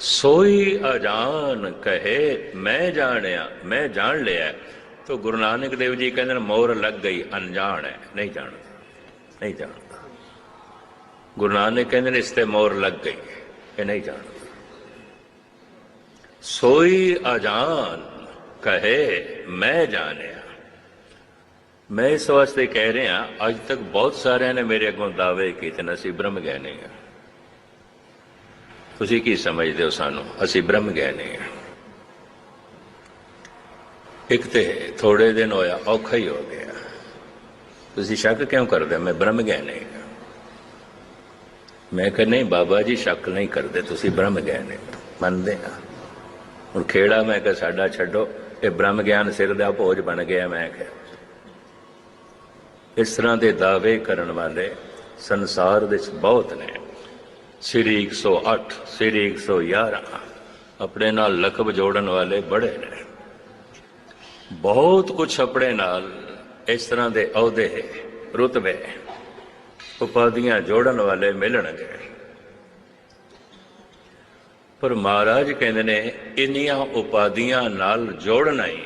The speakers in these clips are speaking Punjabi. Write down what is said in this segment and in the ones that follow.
ਸੋਈ ਅਜਾਨ ਕਹੇ, ਮੈਂ ਜਾਣਿਆ, ਮੈਂ ਜਾਣ ਲਿਆ। ਤੋ ਗੁਰੂ ਨਾਨਕ ਦੇਵ ਜੀ ਕਹਿੰਦੇ ਨੇ ਮੋਹਰ ਲੱਗ ਗਈ, ਅਣਜਾਣ ਹੈ। ਨਹੀਂ ਜਾਣਦਾ ਨਹੀਂ ਜਾਣਦਾ। ਗੁਰੂ ਨਾਨਕ ਕਹਿੰਦੇ ਨੇ, ਇਸ ਤੇ ਮੋਹਰ ਲੱਗ ਗਈ, ਇਹ ਨਹੀਂ ਜਾਣਦਾ। ਸੋਈ ਅਜਾਨ ਕਹੇ, ਮੈਂ ਜਾਣਿਆ। ਮੈਂ ਇਸ ਵਾਸਤੇ ਕਹਿ ਰਿਹਾ, ਅੱਜ ਤੱਕ ਬਹੁਤ ਸਾਰਿਆਂ ਨੇ ਮੇਰੇ ਅੱਗੋਂ ਦਾਅਵੇ ਕੀਤੇ ਨੇ, ਅਸੀਂ ਬ੍ਰਹਮ ਗਿਆਨੀ ਹਾਂ। ਤੁਸੀਂ ਕੀ ਸਮਝਦੇ ਹੋ ਸਾਨੂੰ? ਅਸੀਂ ਬ੍ਰਹਮ ਗਿਆਨੀ ਹਾਂ। ਇੱਕ ਤੇ ਥੋੜੇ ਦਿਨ ਹੋਇਆ, ਔਖਾ ਹੀ ਹੋ ਗਿਆ। ਤੁਸੀਂ ਸ਼ੱਕ ਕਿਉਂ ਕਰਦੇ ਮੈਂ ਬ੍ਰਹਮ ਗਿਆਨੀ ਹਾਂ। ਮੈਂ ਕਹਿੰਦਾ ਨਹੀਂ ਬਾਬਾ ਜੀ, ਸ਼ੱਕ ਨਹੀਂ ਕਰਦੇ, ਤੁਸੀਂ ਬ੍ਰਹਮ ਗਿਆਨੀ ਹੋ। ਮੰਨਦੇ ਹਾਂ। ਹੁਣ ਖੇੜਾ ਮੈਂ ਕਿਹਾ, ਸਾਡਾ ਛੱਡੋ। ਇਹ ਬ੍ਰਹਮ ਗਿਆਨ ਸਿਰ ਦਾ ਭੋਜ ਬਣ ਗਿਆ, ਮੈਂ ਕਿਹਾ। ਇਸ ਤਰ੍ਹਾਂ ਦੇ ਦਾਅਵੇ ਕਰਨ ਵਾਲੇ ਸੰਸਾਰ ਵਿੱਚ ਬਹੁਤ ਨੇ। ਸ੍ਰੀ 108 ਸ੍ਰੀ 111 ਆਪਣੇ ਨਾਲ ਲਕਬ ਜੋੜਨ ਵਾਲੇ ਬੜੇ ਨੇ। ਬਹੁਤ ਕੁਝ ਆਪਣੇ ਨਾਲ ਇਸ ਤਰ੍ਹਾਂ ਦੇ ਅਹੁਦੇ, ਰੁਤਬੇ, ਉਪਾਧੀਆਂ ਜੋੜਨ ਵਾਲੇ ਮਿਲਣਗੇ। ਪਰ ਮਹਾਰਾਜ ਕਹਿੰਦੇ ਨੇ, ਇੰਨੀਆਂ ਉਪਾਧੀਆਂ ਨਾਲ ਜੋੜਨਾ ਹੀ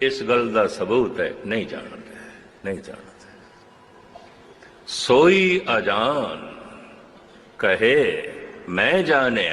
ਇਸ ਗੱਲ ਦਾ ਸਬੂਤ ਹੈ, ਨਹੀਂ ਜਾਣਦਾ ਨਹੀਂ ਜਾਣਦਾ। ਸੋਈ ਅਜਾਨ ਕਹੇ ਮੈਂ ਜਾਣਿਆ